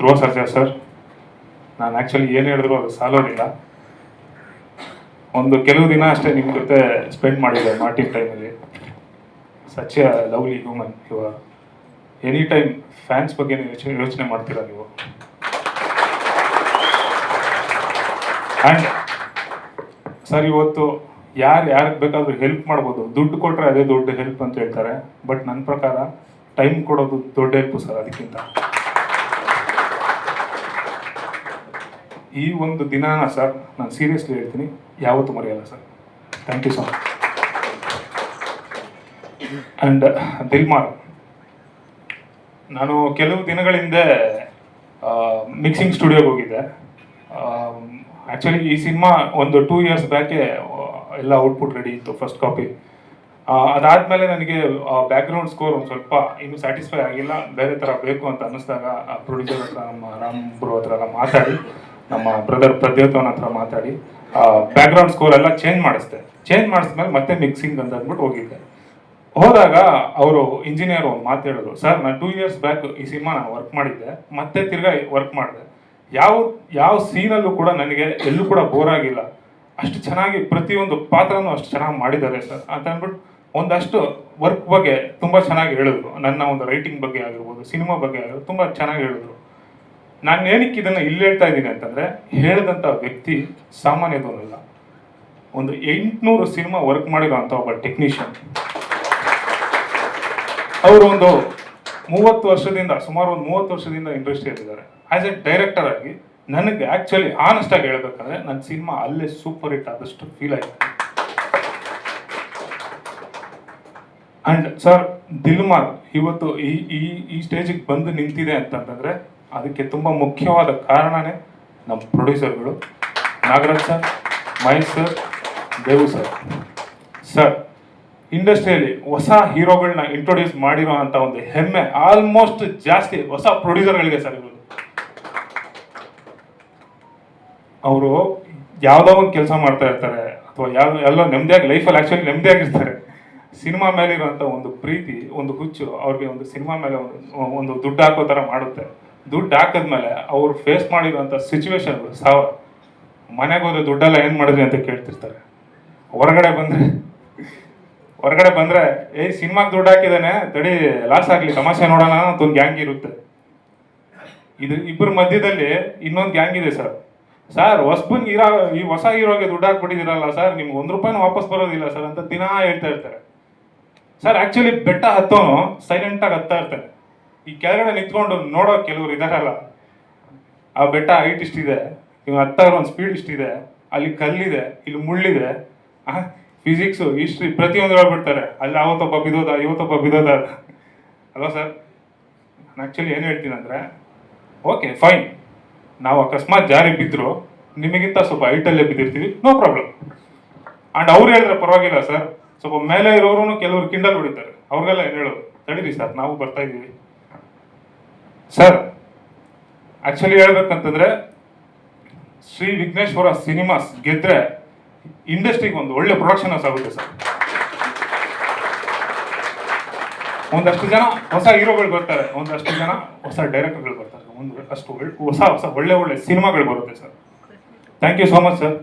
ಧ್ರುವ Sarja sir. ನಾನು actually ಏನು ಹೇಳಿದ್ರು ಅದು ಸಾಲೋದಿಲ್ಲ ಒಂದು ಕೆಲವು ದಿನ ಅಷ್ಟೇ ನಿಮ್ಮ ಜೊತೆ ಸ್ಪೆಂಡ್ ಮಾಡಿದ್ದೆ ಮಾರ್ಟಿನ್ ಟೈಮಲ್ಲಿ ಸಚ್ ಎ ಲವ್ಲಿ ಹ್ಯೂಮನ್ ಇವ ಎನಿ ಟೈಮ್ ಫ್ಯಾನ್ಸ್ ಬಗ್ಗೆ ಯೋಚನೆ ಯೋಚನೆ ಮಾಡ್ತೀರಾ ನೀವು? ಆ್ಯಂಡ್ ಸರ್, ಇವತ್ತು ಯಾರು, ಯಾರಿಗೆ ಬೇಕಾದರೂ ಹೆಲ್ಪ್ ಮಾಡ್ಬೋದು. ದುಡ್ಡು ಕೊಟ್ಟರೆ ಅದೇ ದೊಡ್ಡ ಹೆಲ್ಪ್ ಅಂತ ಹೇಳ್ತಾರೆ. ಬಟ್ ನನ್ನ ಪ್ರಕಾರ ಟೈಮ್ ಕೊಡೋದು ದೊಡ್ಡ ಹೆಲ್ಪು ಸರ್ ಅದಕ್ಕಿಂತ. ಈ ಒಂದು ದಿನಾನ ಸರ್ ನಾನು ಸೀರಿಯಸ್ಲಿ ಹೇಳ್ತೀನಿ, ಯಾವತ್ತೂ ಮರೆಯಲ್ಲ sir. Thank you so much and Dilmar ನಾನು ಕೆಲವು ದಿನಗಳ ಹಿಂದೆ ಮಿಕ್ಸಿಂಗ್ ಸ್ಟುಡಿಯೋಗೆ ಹೋಗಿದ್ದೆ. ಆ್ಯಕ್ಚುಲಿ ಈ ಸಿನಿಮಾ ಒಂದು ಟೂ ಇಯರ್ಸ್ ಬ್ಯಾಕೆ ಎಲ್ಲ ಔಟ್ಪುಟ್ ರೆಡಿ ಇತ್ತು ಫಸ್ಟ್ ಕಾಪಿ ಅದಾದಮೇಲೆ ನನಗೆ ಬ್ಯಾಕ್ಗ್ರೌಂಡ್ ಸ್ಕೋರ್ ಒಂದು ಸ್ವಲ್ಪ ಇನ್ನೂ ಸ್ಯಾಟಿಸ್ಫೈ ಆಗಿಲ್ಲ. ಬೇರೆ ಥರ ಬೇಕು ಅಂತ ಅನ್ನಿಸ್ದಾಗ ಪ್ರೊಡ್ಯೂಸರ್ ಹತ್ರ ನಮ್ಮ ರಾಮ್ ಬ್ರೋ ಹತ್ರ ಎಲ್ಲ ಮಾತಾಡಿ ನಮ್ಮ ಬ್ರದರ್ ಪ್ರದ್ಯೋತವನ ಹತ್ರ ಮಾತಾಡಿ. ಬ್ಯಾಕ್ಗ್ರೌಂಡ್ ಸ್ಕೋರ್ ಎಲ್ಲ ಚೇಂಜ್ ಮಾಡಿಸ್ದೆ. ಚೇಂಜ್ ಮಾಡಿಸ್ಮೇಲೆ ಮತ್ತೆ ಮಿಕ್ಸಿಂಗ್ ಅಂತ ಅಂದ್ಬಿಟ್ಟು ಹೋಗಿದ್ದೆ. ಹೋದಾಗ ಅವರು ಇಂಜಿನಿಯರ್ ಒಂದು ಮಾತು ಹೇಳಿದ್ರು ಸರ್ ನಾನು ಟೂ ಇಯರ್ಸ್ ಬ್ಯಾಕ್ ಈ ಸಿನಿಮಾ ನಾನು ವರ್ಕ್ ಮಾಡಿದ್ದೆ. ಮತ್ತೆ ತಿರ್ಗಾ ವರ್ಕ್ ಮಾಡಿದೆ. ಯಾವ ಯಾವ ಸೀನಲ್ಲೂ ಕೂಡ ನನಗೆ ಎಲ್ಲೂ ಕೂಡ ಬೋರ್ ಆಗಿಲ್ಲ. ಅಷ್ಟು ಚೆನ್ನಾಗಿ ಪ್ರತಿಯೊಂದು ಪಾತ್ರನೂ ಅಷ್ಟು ಚೆನ್ನಾಗಿ ಮಾಡಿದ್ದಾರೆ ಸರ್ ಅಂತ ಅಂದ್ಬಿಟ್ಟು ಒಂದಷ್ಟು ವರ್ಕ್ ಬಗ್ಗೆ ತುಂಬ ಚೆನ್ನಾಗಿ ಹೇಳಿದ್ರು. ನನ್ನ ಒಂದು ರೈಟಿಂಗ್ ಬಗ್ಗೆ ಆಗಿರ್ಬೋದು ಸಿನಿಮಾ ಬಗ್ಗೆ ಆಗಿರ್ಬೋದು, ತುಂಬ ಚೆನ್ನಾಗಿ ಹೇಳಿದ್ರು. ನಾನು ಏನಕ್ಕೆ ಇದನ್ನು ಇಲ್ಲಿ ಹೇಳ್ತಾ ಇದ್ದೀನಿ ಅಂತಂದರೆ ಹೇಳಿದಂಥ ವ್ಯಕ್ತಿ ಸಾಮಾನ್ಯದವನಲ್ಲ ಒಂದು ಎಂಟುನೂರು ಸಿನಿಮಾ ವರ್ಕ್ ಮಾಡಿರೋಂಥ ಒಬ್ಬ ಟೆಕ್ನಿಷಿಯನ್. ಅವರು ಒಂದು ಮೂವತ್ತು ವರ್ಷದಿಂದ, ಸುಮಾರು ಒಂದು ಮೂವತ್ತು ವರ್ಷದಿಂದ ಇಂಡಸ್ಟ್ರಿಯಲ್ಲಿದ್ದಾರೆ ಆ್ಯಸ್ ಎ ಡೈರೆಕ್ಟರ್ ಆಗಿ, ನನಗೆ ಆ್ಯಕ್ಚುಲಿ ಆನೆಸ್ಟ್ ಆಗಿ ಹೇಳ್ಬೇಕಂದ್ರೆ ನನ್ನ ಸಿನಿಮಾ ಅಲ್ಲೇ ಸೂಪರ್ ಹಿಟ್ ಆದಷ್ಟು ಫೀಲ್ ಆಯ್ತು. ಅಂಡ್ ಸರ್ ದಿಲ್ಮಾರ್ ಇವತ್ತು ಈ ಈ ಈ ಸ್ಟೇಜಿಗೆ ಬಂದು ನಿಂತಿದೆ ಅಂತಂತಂದ್ರೆ ಅದಕ್ಕೆ ತುಂಬ ಮುಖ್ಯವಾದ ಕಾರಣನೇ ನಮ್ಮ ಪ್ರೊಡ್ಯೂಸರ್ಗಳು Nagaraj sir, Mahesh sir, Devu sir. Sir, ಇಂಡಸ್ಟ್ರಿಯಲ್ಲಿ ಹೊಸ ಹೀರೋಗಳನ್ನ ಇಂಟ್ರೊಡ್ಯೂಸ್ ಮಾಡಿರೋ ಅಂತ ಒಂದು ಹೆಮ್ಮೆ ಆಲ್ಮೋಸ್ಟ್ ಜಾಸ್ತಿ ಹೊಸ ಪ್ರೊಡ್ಯೂಸರ್ಗಳಿಗೆ ಸರ್ ಇವರು ಅವರು ಯಾವುದೋ ಒಂದು ಕೆಲಸ ಮಾಡ್ತಾ ಇರ್ತಾರೆ ಅಥವಾ ಯಾವ ಎಲ್ಲೋ ನೆಮ್ಮದಿಯಾಗಿ ಲೈಫಲ್ಲಿ ಆ್ಯಕ್ಚುಲಿ ನೆಮ್ಮದಿಯಾಗಿರ್ತಾರೆ ಸಿನಿಮಾ ಮೇಲೆ ಇರುವಂಥ ಒಂದು ಪ್ರೀತಿ, ಒಂದು ಹುಚ್ಚು ಅವ್ರಿಗೆ ಒಂದು ಸಿನಿಮಾ ಮೇಲೆ ಒಂದು ಒಂದು ದುಡ್ಡು ಹಾಕೋ ಥರ ಮಾಡುತ್ತೆ. ದುಡ್ಡು ಹಾಕಿದ್ಮೇಲೆ ಅವ್ರು ಫೇಸ್ ಮಾಡಿರೋಂಥ ಸಿಚುವೇಶನ್ಗಳು ಸಾವಿರ ಮನೆಗೆ ಹೋದ್ರೆ ದುಡ್ಡೆಲ್ಲ ಏನು ಮಾಡಿದ್ರಿ ಅಂತ ಕೇಳ್ತಿರ್ತಾರೆ. ಹೊರಗಡೆ ಬಂದರೆ ಹೊರಗಡೆ ಬಂದರೆ, ಏಯ್ ಸಿನಿಮಾಗೆ ದುಡ್ಡು ಹಾಕಿದ್ದಾನೆ, ತಡಿ ಲಾಸ್ ಆಗಲಿ, ತಮಾಷೆ ನೋಡೋಣ, ಅಂತ ಒಂದು ಗ್ಯಾಂಗ್ ಇರುತ್ತೆ. ಇದು ಇಬ್ಬರ ಮಧ್ಯದಲ್ಲಿ ಇನ್ನೊಂದು ಗ್ಯಾಂಗ್ ಇದೆ ಸರ್. ಸರ್, ಹೊಸಬನ್ ಇರೋ ಈ ಹೊಸ ಹೀರೋಗೆ ದುಡ್ಡು ಹಾಕ್ಬಿಟ್ಟಿದ್ದೀರಲ್ಲ ಸರ್, ನಿಮ್ಗೆ ಒಂದು ರೂಪಾಯಿನೂ ವಾಪಸ್ ಬರೋದಿಲ್ಲ ಸರ್, ಅಂತ ದಿನಾ ಹೇಳ್ತಾ ಇರ್ತಾರೆ. ಸರ್ ಆ್ಯಕ್ಚುಲಿ ಬೆಟ್ಟ ಹತ್ತೋನು ಸೈಲೆಂಟಾಗಿ ಹತ್ತಾ ಇರ್ತಾನೆ ಈ ಕೆಳಗಡೆ ನಿಂತ್ಕೊಂಡು ನೋಡೋ ಕೆಲವರು ಇದಾರಲ್ಲ, ಆ ಬೆಟ್ಟ ಹೈಟ್ ಇಷ್ಟಿದೆ ಇವ್ ಹತ್ತಾರ ಒಂದು ಸ್ಪೀಡ್ ಇಷ್ಟಿದೆ, ಅಲ್ಲಿ ಕಲ್ಲಿದೆ, ಇಲ್ಲಿ ಮುಳ್ಳಿದೆ ಫಿಸಿಕ್ಸು ಹಿಸ್ಟ್ರಿ ಪ್ರತಿಯೊಂದು ಹೇಳ್ಬಿಡ್ತಾರೆ. ಅಲ್ಲಿ ಅವತ್ತೊಬ್ಬ ಬಿದೋದ ಇವತ್ತೊಬ್ಬ ಬಿದೋದ ಅಲ್ವಾ ಸರ್ ನಾನು ಆ್ಯಕ್ಚುಲಿ ಏನು ಹೇಳ್ತೀನಿ ಅಂದರೆ ಓಕೆ ಫೈನ್ ನಾವು ಅಕಸ್ಮಾತ್ ಜಾರಿ ಬಿದ್ದರು ನಿಮಗಿಂತ ಸ್ವಲ್ಪ ಹೈಟಲ್ಲೇ ಬಿದ್ದಿರ್ತೀವಿ ನೋ ಪ್ರಾಬ್ಲಮ್ ಆ್ಯಂಡ್ ಅವ್ರು ಹೇಳಿದ್ರೆ ಪರವಾಗಿಲ್ಲ ಸರ್ ಸ್ವಲ್ಪ ಮೇಲೆ ಇರೋರು ಕೆಲವರು ಕಿಂಡಲ್ ಹೊಡಿತಾರೆ. ಅವ್ರಿಗೆಲ್ಲ ಏನು ಹೇಳೋದು? ತಡೀರಿ ಸರ್ ನಾವು ಬರ್ತಾ ಇದ್ದೀವಿ. ಸರ್ ಆ್ಯಕ್ಚುಲಿ ಹೇಳ್ಬೇಕಂತಂದ್ರೆ ಶ್ರೀ ವಿಘ್ನೇಶ್ವರ ಸಿನಿಮಾಸ್ ಗೆದ್ರೆ ಇಂಡಸ್ಟ್ರಿಗೆ ಒಂದು ಒಳ್ಳೆ ಪ್ರೊಡಕ್ಷನ್ ಆಗುತ್ತೆ ಸರ್. ಒಂದಷ್ಟು ಜನ ಹೊಸ ಹೀರೋಗಳು ಬರ್ತಾರೆ, ಒಂದಷ್ಟು ಜನ ಹೊಸ ಡೈರೆಕ್ಟರ್ಗಳು ಬರ್ತಾರೆ, ಒಂದು ಅಷ್ಟು ಹೊಸ ಹೊಸ ಒಳ್ಳೆ ಒಳ್ಳೆ ಸಿನಿಮಾಗಳು ಬರುತ್ತೆ sir. Thank you so much sir